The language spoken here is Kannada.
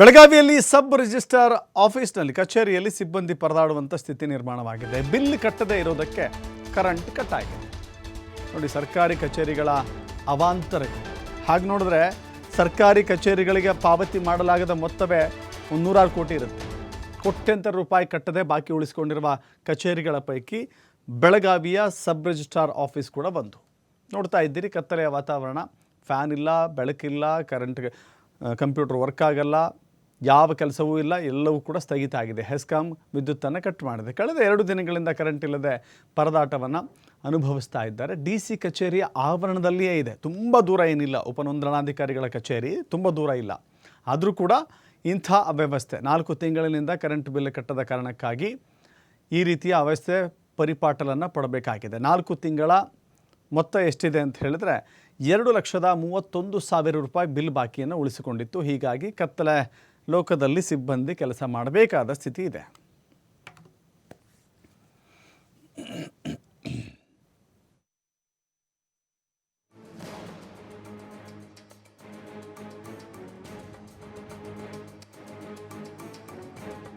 ಬೆಳಗಾವಿಯಲ್ಲಿ ಸಬ್ ರಿಜಿಸ್ಟ್ರಾರ್ ಆಫೀಸ್ನಲ್ಲಿ ಕಚೇರಿಯಲ್ಲಿ ಸಿಬ್ಬಂದಿ ಪರದಾಡುವಂಥ ಸ್ಥಿತಿ ನಿರ್ಮಾಣವಾಗಿದೆ. ಬಿಲ್ ಕಟ್ಟದೇ ಇರೋದಕ್ಕೆ ಕರೆಂಟ್ ಕಟ್ ಆಗಿದೆ ನೋಡಿ, ಸರ್ಕಾರಿ ಕಚೇರಿಗಳ ಅವಾಂತರ ಹಾಗೆ ನೋಡಿದ್ರೆ ಸರ್ಕಾರಿ ಕಚೇರಿಗಳಿಗೆ ಪಾವತಿ ಮಾಡಲಾಗದ ಮೊತ್ತವೇ ಒಂದು ನೂರಾರು ಕೋಟಿ ಇರುತ್ತೆ. ಕೋಟ್ಯಂತರ ರೂಪಾಯಿ ಕಟ್ಟದೆ ಬಾಕಿ ಉಳಿಸಿಕೊಂಡಿರುವ ಕಚೇರಿಗಳ ಪೈಕಿ ಬೆಳಗಾವಿಯ ಸಬ್ ರಿಜಿಸ್ಟ್ರಾರ್ ಆಫೀಸ್ ಕೂಡ ಬಂದು ನೋಡ್ತಾ ಇದ್ದೀರಿ. ಕತ್ತಲೆಯ ವಾತಾವರಣ. ಫ್ಯಾನ್ ಇಲ್ಲ, ಬೆಳಕಿಲ್ಲ ಕರೆಂಟ್ ಕಂಪ್ಯೂಟರ್ ವರ್ಕ್ ಆಗಲ್ಲ, ಯಾವ ಕೆಲಸವೂ ಇಲ್ಲ, ಎಲ್ಲವೂ ಕೂಡ ಸ್ಥಗಿತ ಆಗಿದೆ. ಹೆಸ್ಕಾಮ್ ವಿದ್ಯುತ್ತನ್ನು ಕಟ್ ಮಾಡಿದೆ. ಕಳೆದ ಎರಡು ದಿನಗಳಿಂದ ಕರೆಂಟ್ ಇಲ್ಲದೆ ಪರದಾಟವನ್ನು ಅನುಭವಿಸ್ತಾ ಇದ್ದಾರೆ. ಡಿ ಸಿ ಕಚೇರಿಯ ಆವರಣದಲ್ಲಿಯೇ ಇದೆ. ತುಂಬ ದೂರ ಏನಿಲ್ಲ. ಉಪನೋಂದಣಾಧಿಕಾರಿಗಳ ಕಚೇರಿ ತುಂಬ ದೂರ ಇಲ್ಲ. ಆದರೂ ಕೂಡ ಇಂಥ ಅವ್ಯವಸ್ಥೆ, ನಾಲ್ಕು ತಿಂಗಳಿನಿಂದ ಕರೆಂಟ್ ಬಿಲ್ ಕಟ್ಟದ ಕಾರಣಕ್ಕಾಗಿ ಈ ರೀತಿಯ ಅವಸ್ಥೆ ಪರಿಪಾಟಲನ್ನು ಪಡಬೇಕಾಗಿದೆ. ನಾಲ್ಕು ತಿಂಗಳ ಮೊತ್ತ ಎಷ್ಟಿದೆ ಅಂತ ಹೇಳಿದ್ರೆ ಎರಡು ಲಕ್ಷದ ಮೂವತ್ತೊಂದು ಸಾವಿರ ರೂಪಾಯಿ ಬಿಲ್ ಬಾಕಿಯನ್ನು ಉಳಿಸಿಕೊಂಡಿತ್ತು. ಹೀಗಾಗಿ ಕತ್ತಲೆ ಲೋಕದಲ್ಲಿ ಸಿಬ್ಬಂದಿ ಕೆಲಸ ಮಾಡಬೇಕಾದ ಸ್ಥಿತಿ ಇದೆ.